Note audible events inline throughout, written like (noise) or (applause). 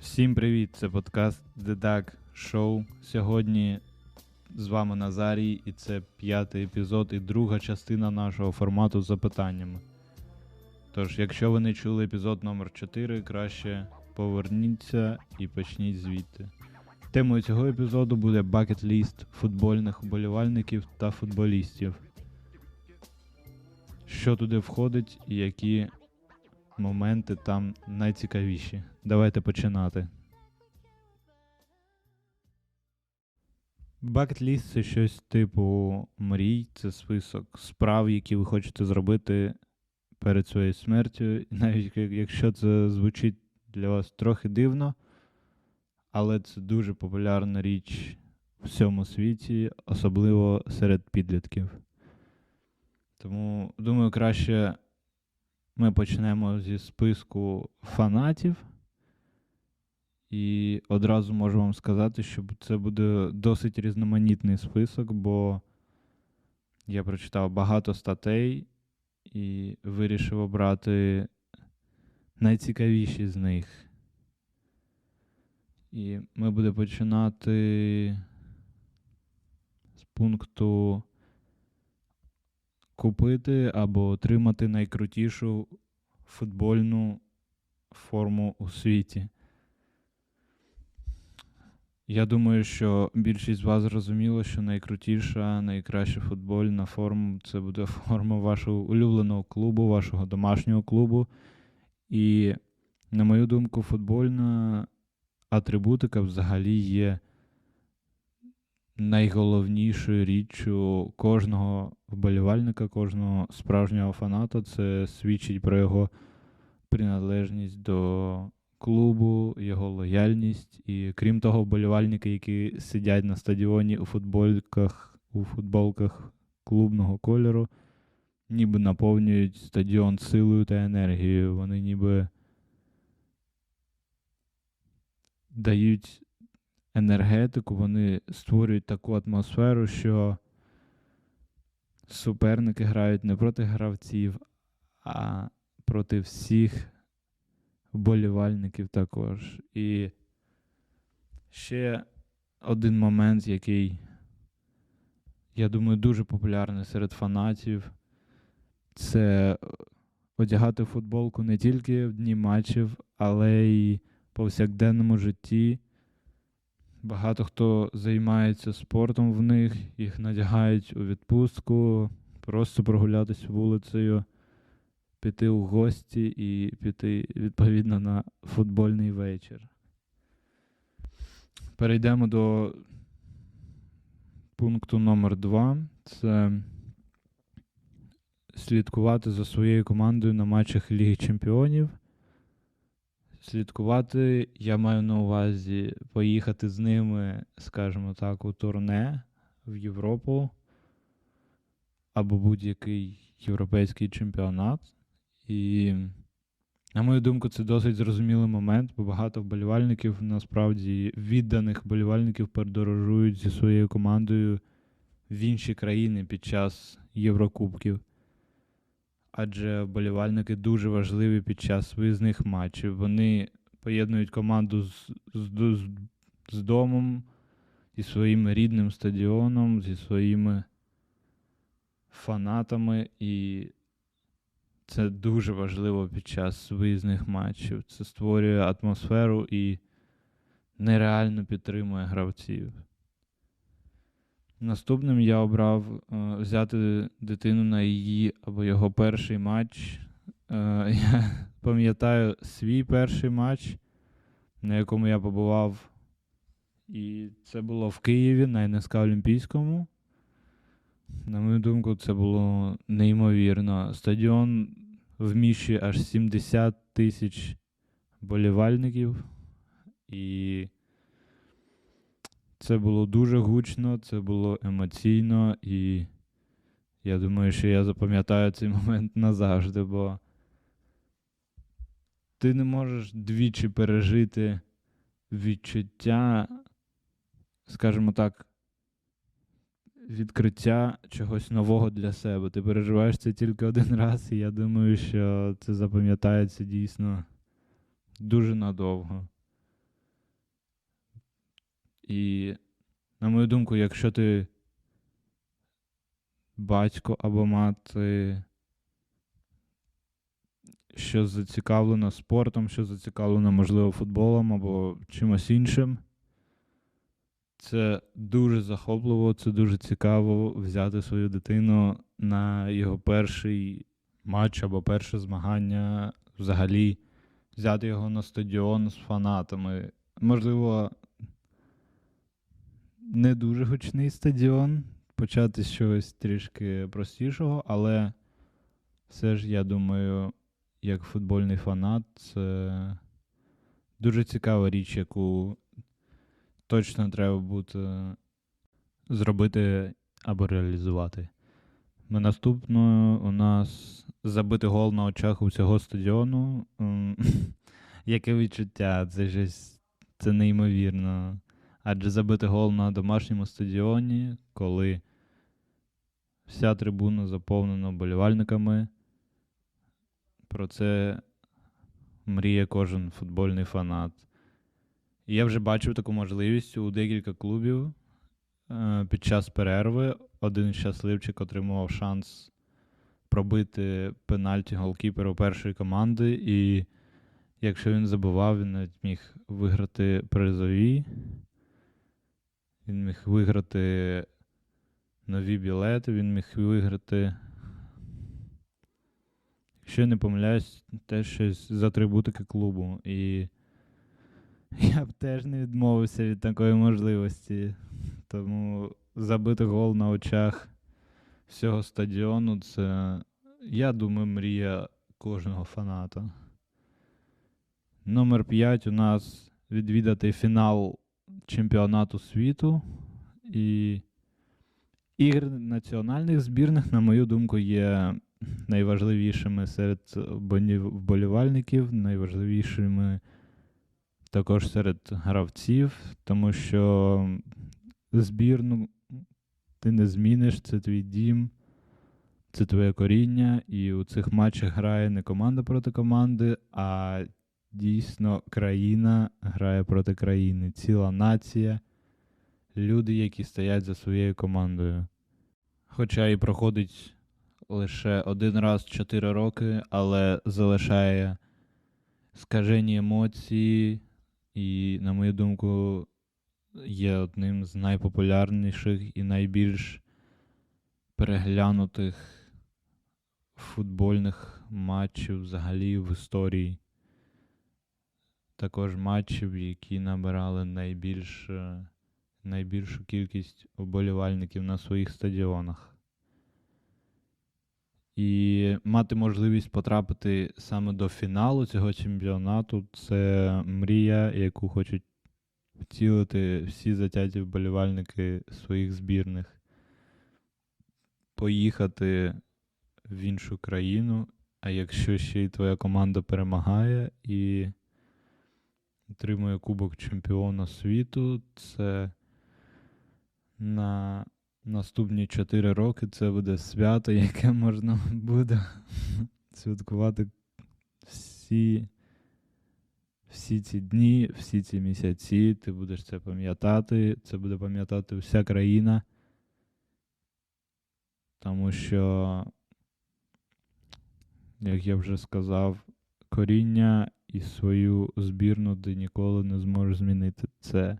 Всім привіт! Це подкаст The Duck Show. Сьогодні з вами Назарій, і це п'ятий епізод і друга частина нашого формату з запитаннями. Тож, якщо ви не чули епізод номер 4 краще поверніться і почніть звідти. Темою цього епізоду буде бакет-ліст футбольних вболівальників та футболістів. Що туди входить і які моменти там найцікавіші. Давайте починати. Бакет-ліст це щось типу мрій, це список справ, які ви хочете зробити перед своєю смертю. Навіть якщо це звучить для вас трохи дивно, але це дуже популярна річ в всьому світі, особливо серед підлітків. Тому, думаю, краще ми почнемо зі списку фанатів. І одразу можу вам сказати, що це буде досить різноманітний список, бо я прочитав багато статей і вирішив обрати найцікавіші з них. І ми будемо починати з пункту купити або отримати найкрутішу футбольну форму у світі. Я думаю, що більшість з вас зрозуміло, що найкрутіша, найкраща футбольна форма це буде (laughs) форма вашого улюбленого клубу, вашого домашнього клубу. І, на мою думку, футбольна атрибутика взагалі є найголовнішою річчю кожного вболівальника, кожного справжнього фаната. Це свідчить про його приналежність до клубу, його лояльність. І крім того, вболівальники, які сидять на стадіоні у футболках, у футболках клубного кольору, ніби наповнюють стадіон силою та енергією. Вони ніби дають енергетику, вони створюють таку атмосферу, що суперники грають не проти гравців, а проти всіх вболівальників також. І ще один момент, який, я думаю, дуже популярний серед фанатів, це одягати футболку не тільки в дні матчів, але й повсякденному житті. Багато хто займається спортом в них, їх надягають у відпустку, просто прогулятися вулицею, піти у гості і піти відповідно на футбольний вечір. Перейдемо до пункту номер 2 Це слідкувати за своєю командою на матчах Ліги Чемпіонів. Слідкувати, я маю на увазі поїхати з ними, скажімо так, у турне в Європу або будь-який європейський чемпіонат. І, на мою думку, це досить зрозумілий момент, бо багато вболівальників, насправді, відданих вболівальників подорожують зі своєю командою в інші країни під час Єврокубків адже вболівальники дуже важливі під час виїзних матчів. Вони поєднують команду з, з, з домом, зі своїм рідним стадіоном, зі своїми фанатами, і це дуже важливо під час виїзних матчів. Це створює атмосферу і нереально підтримує гравців. Наступним я обрав е, взяти дитину на її або його перший матч. Е, (laughs) я пам'ятаю свій перший матч, на якому я побував. І це було в Києві на НСК Олімпійському. На мою думку, це було неймовірно. Стадіон вміщує аж 70 тисяч болівальників. І це було дуже гучно, це було емоційно, і я думаю, що я запам'ятаю цей (laughs) момент назавжди, бо ти не можеш двічі пережити відчуття, скажімо так, відкриття чогось нового для себе. Ти переживаєш це тільки один раз, і я думаю, що це запам'ятається дійсно дуже надовго. І, на мою думку, якщо ти батько або мати, що зацікавлена спортом, що зацікавлена, можливо, футболом або чимось іншим, це дуже захопливо, це дуже цікаво взяти свою дитину на його перший матч або перше змагання, взагалі взяти його на стадіон з фанатами. Можливо, не дуже гучний стадіон, почати з чогось трішки простішого, але все ж, я думаю, як футбольний фанат, це дуже цікава річ, яку точно треба буде зробити або реалізувати. На наступною у нас забити гол на очах у всього стадіону. (laughs) Яке відчуття? Це щось це неймовірно. Адже забити гол на домашньому стадіоні, коли вся трибуна заповнена болівальниками. Про це мріє кожен футбольний фанат. Я вже бачив таку можливість у декілька клубів е, під час перерви. Один щасливчик отримував шанс пробити пенальті голкіперу першої команди, і якщо він забував, він навіть міг виграти призові. Він міг виграти нові білети, він міг виграти. Якщо не помиляюсь, теж щось з атрибутики клубу. І (laughs) я б теж не відмовився від такої можливості. Тому забити гол на очах всього стадіону це, я думаю, мрія кожного фаната. Номер 5 у нас відвідати фінал чемпіонату світу. І ігри національних збірних, на мою думку, є найважливішими серед вболівальників, найважливішими також серед гравців, тому що збірну ти не зміниш, це твій дім, це твоє коріння, і у цих матчах грає не команда проти команди, а дійсно країна грає проти країни, ціла нація, люди, які стоять за своєю командою. Хоча і проходить лише один раз в 4 роки, але залишає скажені емоції, і, на мою думку, є одним з найпопулярніших і найбільш переглянутих футбольних матчів взагалі в історії. Також матчів, які набирали найбільш, е, найбільшу кількість вболівальників на своїх стадіонах. І мати можливість потрапити саме до фіналу цього чемпіонату це мрія, яку хочуть втілити всі затяті вболівальники своїх збірних. Поїхати в іншу країну, а якщо ще й твоя команда перемагає і отримує Кубок Чемпіона світу, це на наступні 4 роки це буде свято, яке можна буде святкувати всі, всі ці дні, всі ці місяці. Ти будеш це пам'ятати. Це буде пам'ятати вся країна. Тому що, як я вже сказав, коріння і свою збірну ти ніколи не зможеш змінити це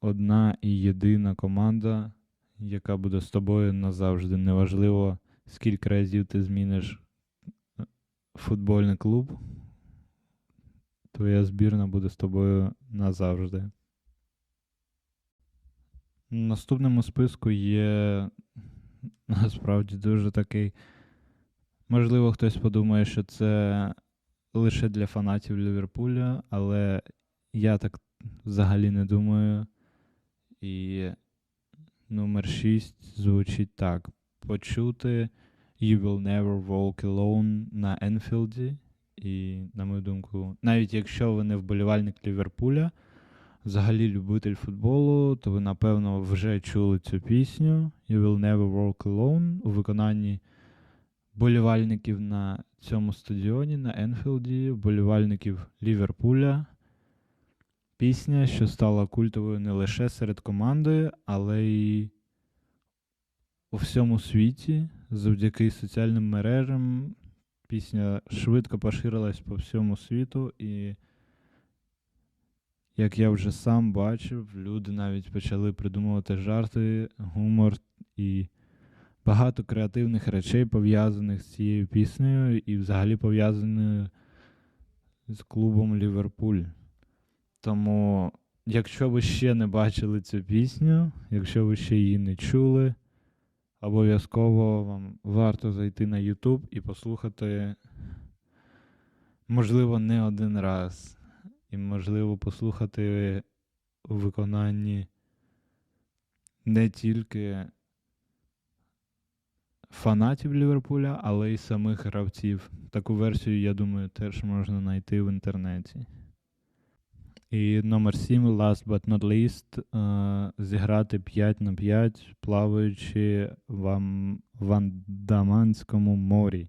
одна і єдина команда, яка буде з тобою назавжди. Неважливо, скільки разів ти зміниш е, футбольний клуб, твоя збірна буде з тобою назавжди. Наступному списку є насправді дуже такий. Можливо, хтось подумає, що це лише для фанатів Ліверпуля, але я так взагалі не думаю. І номер 6 звучить так: почути You will never walk alone на Енфілді. І, на мою думку, навіть якщо ви не вболівальник Ліверпуля, взагалі любитель футболу, то ви, напевно, вже чули цю пісню You will never walk alone у виконанні вболівальників на цьому стадіоні, на Енфілді, вболівальників Ліверпуля. пісня, що стала культовою не лише серед команди, але й у всьому світі завдяки соціальним мережам. Пісня швидко поширилась по всьому світу, і, як я вже сам бачив, люди навіть почали придумувати жарти, гумор і багато креативних речей, пов'язаних з цією піснею, і взагалі пов'язаних з клубом Ліверпуль. Тому, якщо ви ще не бачили цю пісню, якщо ви ще її не чули, обов'язково вам варто зайти на YouTube і послухати, можливо, не один раз. І, можливо, послухати у виконанні не тільки фанатів Ліверпуля, але й самих гравців. Таку версію, я думаю, теж можна знайти в інтернеті. І номер 7, last but not least, е, зіграти 5 на 5, плаваючи в Андаманському морі.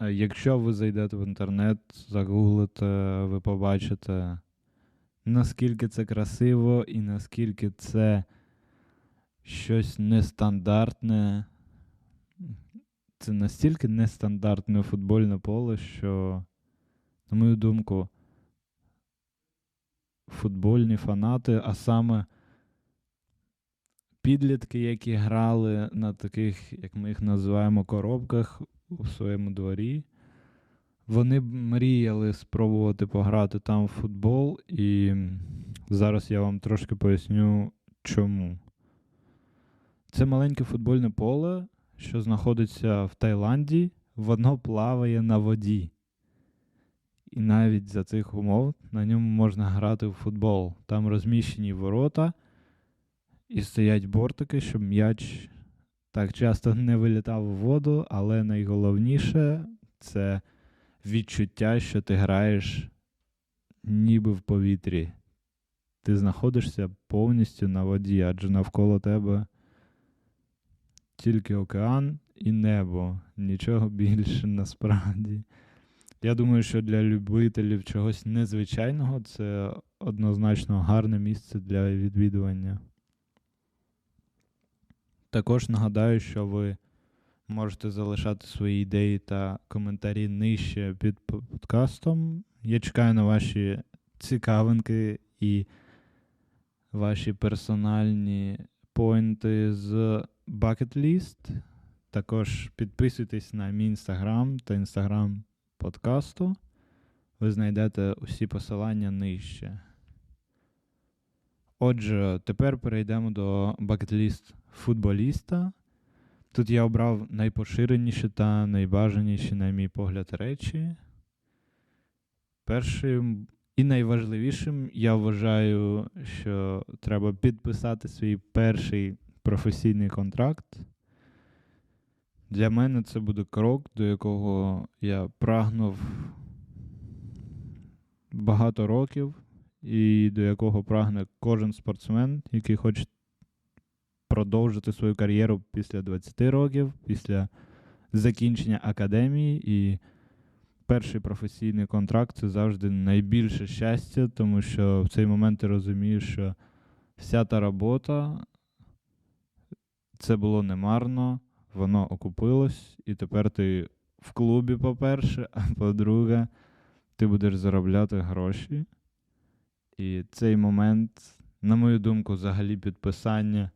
Е, якщо ви зайдете в інтернет, загуглите, ви побачите, наскільки це красиво і наскільки це щось нестандартне. Це настільки нестандартне футбольне поле, що, на мою думку, футбольні фанати, а саме підлітки, які грали на таких, як ми їх називаємо, коробках у своєму дворі. Вони мріяли спробувати пограти там в футбол, і зараз я вам трошки поясню, чому. Це маленьке футбольне поле, що знаходиться в Таїланді, воно плаває на воді. І навіть за цих умов на ньому можна грати в футбол. Там розміщені ворота і стоять бортики, щоб м'яч так часто не вилітав у воду, але найголовніше це відчуття, що ти граєш ніби в повітрі. Ти знаходишся повністю на воді, адже навколо тебе тільки океан і небо, нічого більше насправді. Я думаю, що для любителів чогось незвичайного це однозначно гарне місце для відвідування. Також нагадаю, що ви можете залишати свої ідеї та коментарі нижче під подкастом. Я чекаю на ваші цікавинки і ваші персональні поінти з Bucket List. Також підписуйтесь на мій інстаграм та інстаграм подкасту. Ви знайдете усі посилання нижче. Отже, тепер перейдемо до бакетліст футболіста. Тут я обрав найпоширеніші та найбажаніші, на мій погляд, речі. Першим і найважливішим я вважаю, що треба підписати свій перший професійний контракт. Для мене це буде крок, до якого я прагнув багато років, і до якого прагне кожен спортсмен, який хоче продовжити свою кар'єру після 20 років, після закінчення академії. І перший професійний контракт це завжди найбільше щастя, тому що в цей момент ти розумієш, що вся та робота це було немарно воно окупилось, і тепер ти в клубі, по-перше, (laughs) а по-друге, ти будеш заробляти гроші. І цей момент, на мою думку, взагалі підписання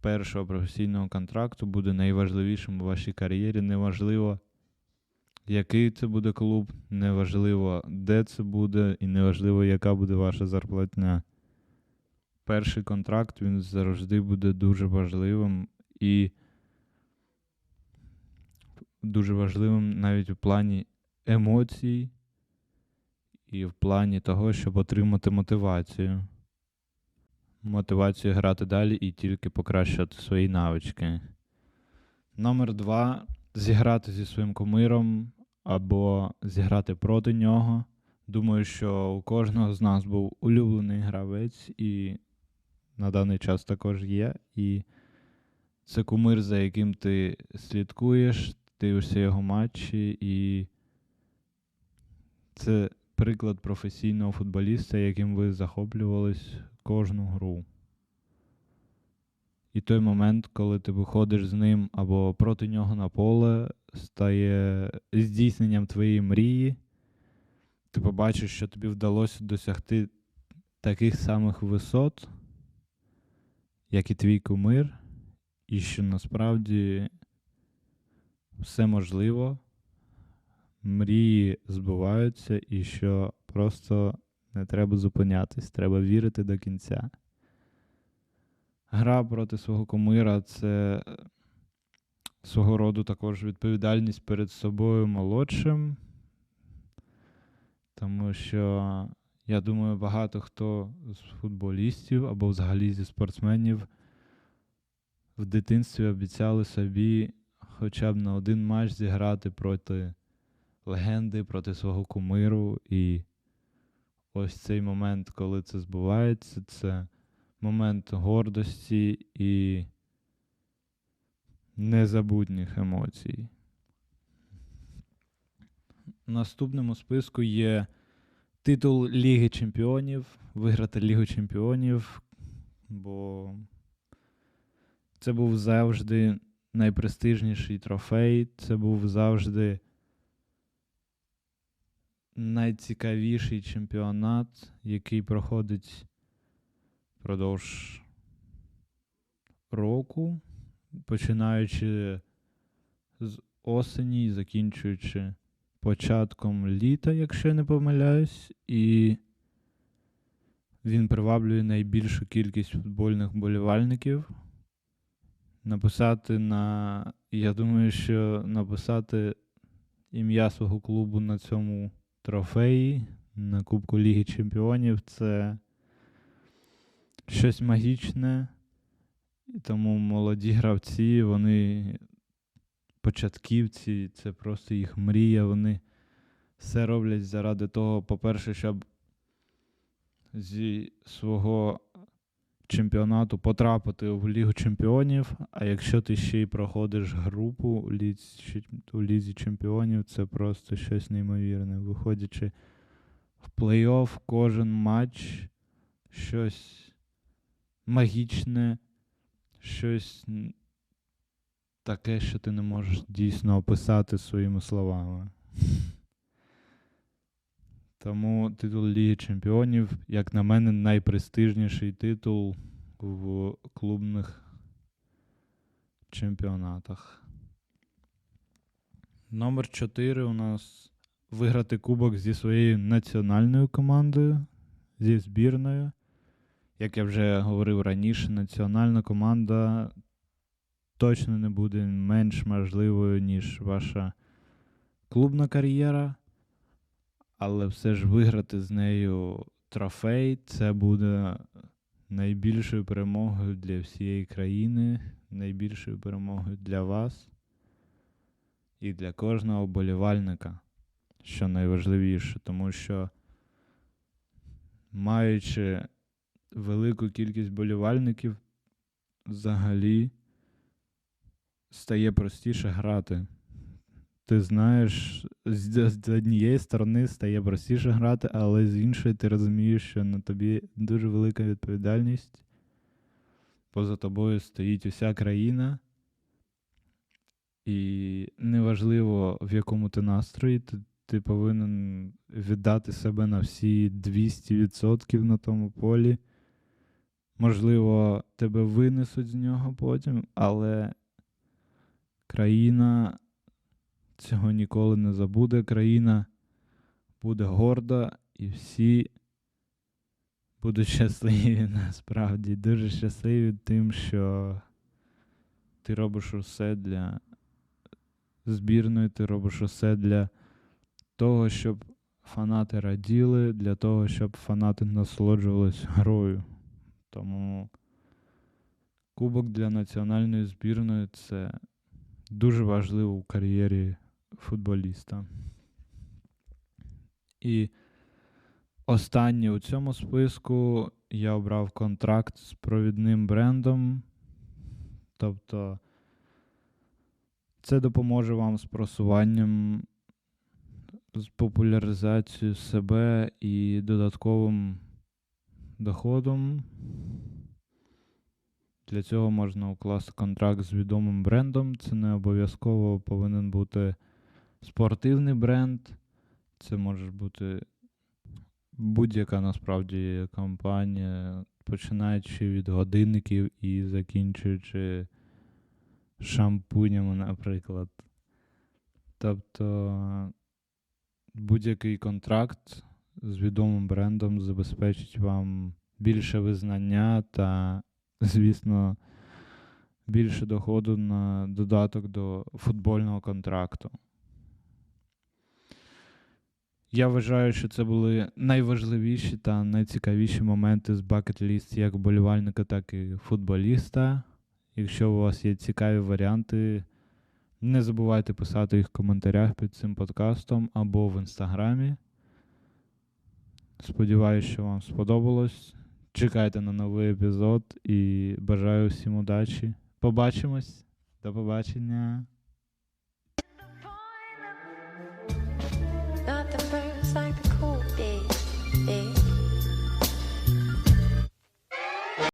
першого професійного контракту буде найважливішим у вашій кар'єрі. Неважливо, який це буде клуб, неважливо, де це буде, і неважливо, яка буде ваша зарплатня. Перший контракт він завжди буде дуже важливим. І дуже важливим навіть в плані емоцій і в плані того, щоб отримати мотивацію. Мотивацію грати далі і тільки покращувати свої навички. Номер два зіграти зі своїм кумиром або зіграти проти нього. Думаю, що у кожного з нас був улюблений гравець, і на даний час також є. І це кумир, за яким ти слідкуєш, дивишся його матчі, і це приклад професійного футболіста, яким ви захоплювались кожну гру. І той момент, коли ти виходиш з ним або проти нього на поле, стає здійсненням твоєї мрії. Ти побачиш, що тобі вдалося досягти таких самих висот, як і твій кумир, і що насправді все можливо, мрії збуваються, і що просто не треба зупинятись, треба вірити до кінця. Гра проти свого кумира це свого роду також відповідальність перед собою молодшим, тому що я думаю, багато хто з футболістів або взагалі зі спортсменів в дитинстві обіцяли собі хоча б на один матч зіграти проти легенди, проти свого кумиру. І ось цей момент, коли це збувається, це момент гордості і незабутніх емоцій. В наступному списку є титул Ліги Чемпіонів, виграти Лігу Чемпіонів, бо це був завжди найпрестижніший трофей, це був завжди найцікавіший чемпіонат, який проходить впродовж року, починаючи з осені і закінчуючи початком літа, якщо я не помиляюсь, і він приваблює найбільшу кількість футбольних болівальників. Написати на. Я думаю, що написати ім'я свого клубу на цьому трофеї, на Кубку Ліги Чемпіонів це щось магічне. І тому молоді гравці, вони початківці, це просто їх мрія. Вони все роблять заради того, по-перше, щоб зі свого чемпіонату потрапити в Лігу Чемпіонів. А якщо ти ще й проходиш групу у Лізі, Чемпіонів, це просто щось неймовірне. Виходячи в плей-офф, кожен матч щось магічне, щось таке, що ти не можеш дійсно описати своїми словами. (laughs) Тому титул Ліги Чемпіонів, як на мене, найпрестижніший титул в клубних чемпіонатах. Номер 4 у нас виграти кубок зі своєю національною командою, зі збірною. Як я вже говорив раніше, національна команда точно не буде менш можливою, ніж ваша клубна кар'єра. Але все ж виграти з нею трофей це буде найбільшою перемогою для всієї країни, найбільшою перемогою для вас і для кожного вболівальника, що найважливіше, тому що, маючи велику кількість болівальників, взагалі стає простіше грати. Ти знаєш, з, з однієї сторони стає простіше грати, але з іншої ти розумієш, що на тобі дуже велика відповідальність. Поза тобою стоїть уся країна, і неважливо, в якому ти настрої, ти, ти повинен віддати себе на всі 200% на тому полі. Можливо, тебе винесуть з нього потім, але країна цього ніколи не забуде. Країна буде горда і всі будуть щасливі (laughs) насправді. Дуже щасливі тим, що ти робиш усе для збірної, ти робиш усе для того, щоб фанати раділи, для того, щоб фанати насолоджувались грою. Тому кубок для національної збірної це дуже важливо в кар'єрі футболіста. І останнє у цьому списку я обрав контракт з провідним брендом. Тобто це допоможе вам з просуванням з популяризацією себе і додатковим доходом. Для цього можна укласти контракт з відомим брендом. Це не обов'язково повинен бути спортивний бренд. Це може бути будь-яка насправді компанія, починаючи від годинників і закінчуючи шампунями, наприклад. Тобто будь-який контракт з відомим брендом забезпечить вам більше визнання та, звісно, більше доходу на додаток до футбольного контракту. Я вважаю, що це були найважливіші та найцікавіші моменти з List як вболівальника, так і футболіста. Якщо у вас є цікаві варіанти, не забувайте писати їх в коментарях під цим подкастом або в інстаграмі. Сподіваюсь, що вам сподобалось. Чекайте на новий епізод і бажаю всім удачі. Побачимось. До побачення.